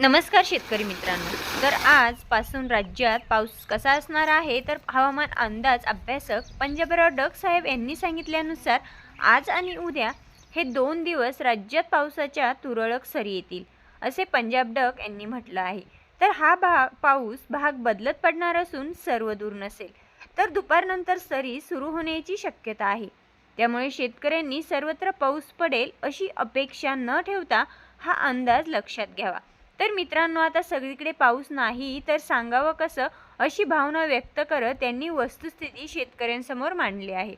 नमस्कार शेतकरी मित्रांनो. तर आजपासून राज्यात पाऊस कसा असणार आहे तर हवामान अंदाज अभ्यासक पंजाबराव डग साहेब यांनी सांगितल्यानुसार आज आणि उद्या हे दोन दिवस राज्यात पावसाच्या तुरळक सरी येतील असे पंजाब डग यांनी म्हटलं आहे. तर हा भा पाऊस भाग बदलत पडणार असून सर्व दूर नसेल तर दुपारनंतर सरी सुरू होण्याची शक्यता आहे. त्यामुळे शेतकऱ्यांनी सर्वत्र पाऊस पडेल अशी अपेक्षा न ठेवता हा अंदाज लक्षात घ्यावा. तर मित्रांनो आता सगळीकडे पाऊस नाही तर सांगावं कसं? अशी भावना व्यक्त करत त्यांनी वस्तुस्थिती शेतकऱ्यांसमोर मांडली आहे.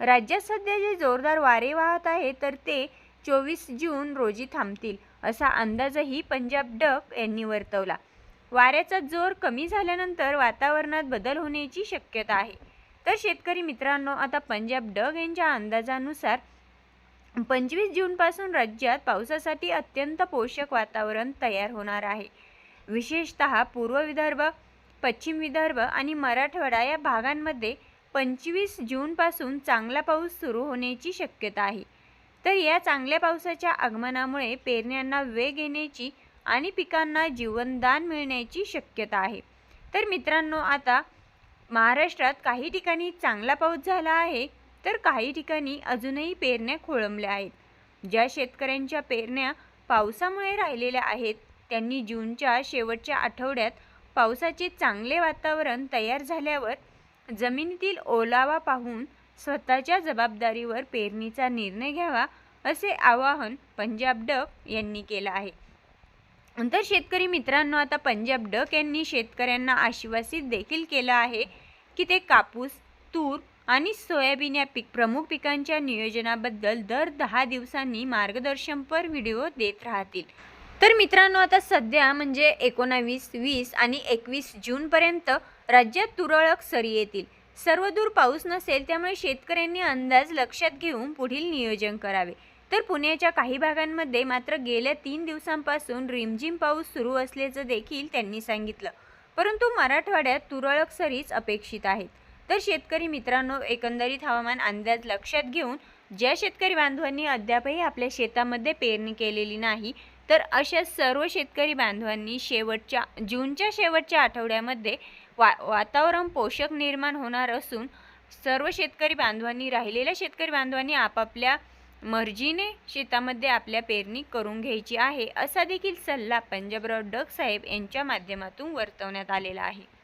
राज्यात सध्या जे जोरदार वारे वाहत आहे तर ते चोवीस जून रोजी थांबतील असा अंदाजही पंजाब डक यांनी वर्तवला. वाऱ्याचा जोर कमी झाल्यानंतर वातावरणात बदल होण्याची शक्यता आहे. तर शेतकरी मित्रांनो आता पंजाब डग यांच्या अंदाजानुसार पंचवीस जूनपासून राज्यात पावसासाठी अत्यंत पोषक वातावरण तयार होणार आहे. विशेषत पूर्व विदर्भ पश्चिम विदर्भ आणि मराठवाडा या भागांमध्ये पंचवीस जूनपासून चांगला पाऊस सुरू होण्याची शक्यता आहे. तर या चांगल्या पावसाच्या आगमनामुळे पेरण्यांना वेग येण्याची आणि पिकांना जीवनदान मिळण्याची शक्यता आहे. तर मित्रांनो आता महाराष्ट्रात काही ठिकाणी चांगला पाऊस झाला आहे. तर काही ठिकाणी अजूनही पेरण्या खोळंबल्या आहेत. ज्या शेतकऱ्यांच्या पेरण्या पावसामुळे राहिलेल्या आहेत त्यांनी जूनच्या शेवटच्या आठवड्यात पावसाचे चांगले वातावरण तयार झाल्यावर जमिनीतील ओलावा पाहून स्वतःच्या जबाबदारीवर पेरणीचा निर्णय घ्यावा असे आवाहन पंजाब डक यांनी केलं आहे. तर शेतकरी मित्रांनो आता पंजाब डक यांनी शेतकऱ्यांना आश्वासित देखील केलं आहे की ते कापूस तूर आणि सोयाबीन या पीक प्रमुख पिकांच्या नियोजनाबद्दल दर दहा दिवसांनी मार्गदर्शनपर व्हिडिओ देत राहतील. तर मित्रांनो आता सध्या म्हणजे एकोणावीस वीस आणि एकवीस जूनपर्यंत राज्यात तुरळक सरी येतील. सर्वदूर पाऊस नसेल त्यामुळे शेतकऱ्यांनी अंदाज लक्षात घेऊन पुढील नियोजन करावे. तर पुण्याच्या काही भागांमध्ये मात्र गेल्या तीन दिवसांपासून रिमझिम पाऊस सुरू असल्याचं देखील त्यांनी सांगितलं. परंतु मराठवाड्यात तुरळक सरीच अपेक्षित आहेत. तर शेतकरी मित्रांनो एकंदरीत हवामान अंदाज लक्षात घेऊन ज्या शेतकरी बांधवांनी अद्यापही आपल्या शेतामध्ये पेरणी केलेली नाही तर अशा सर्व शेतकरी बांधवांनी शेवटच्या जूनच्या शेवटच्या आठवड्यामध्ये वा वातावरण पोषक निर्माण होणार असून सर्व शेतकरी बांधवांनी राहिलेल्या शेतकरी बांधवांनी आपापल्या मर्जीने शेतामध्ये आपल्या पेरणी करून घ्यायची आहे असा देखील सल्ला पंजाबराव डग साहेब यांच्या माध्यमातून वर्तवण्यात आलेला आहे.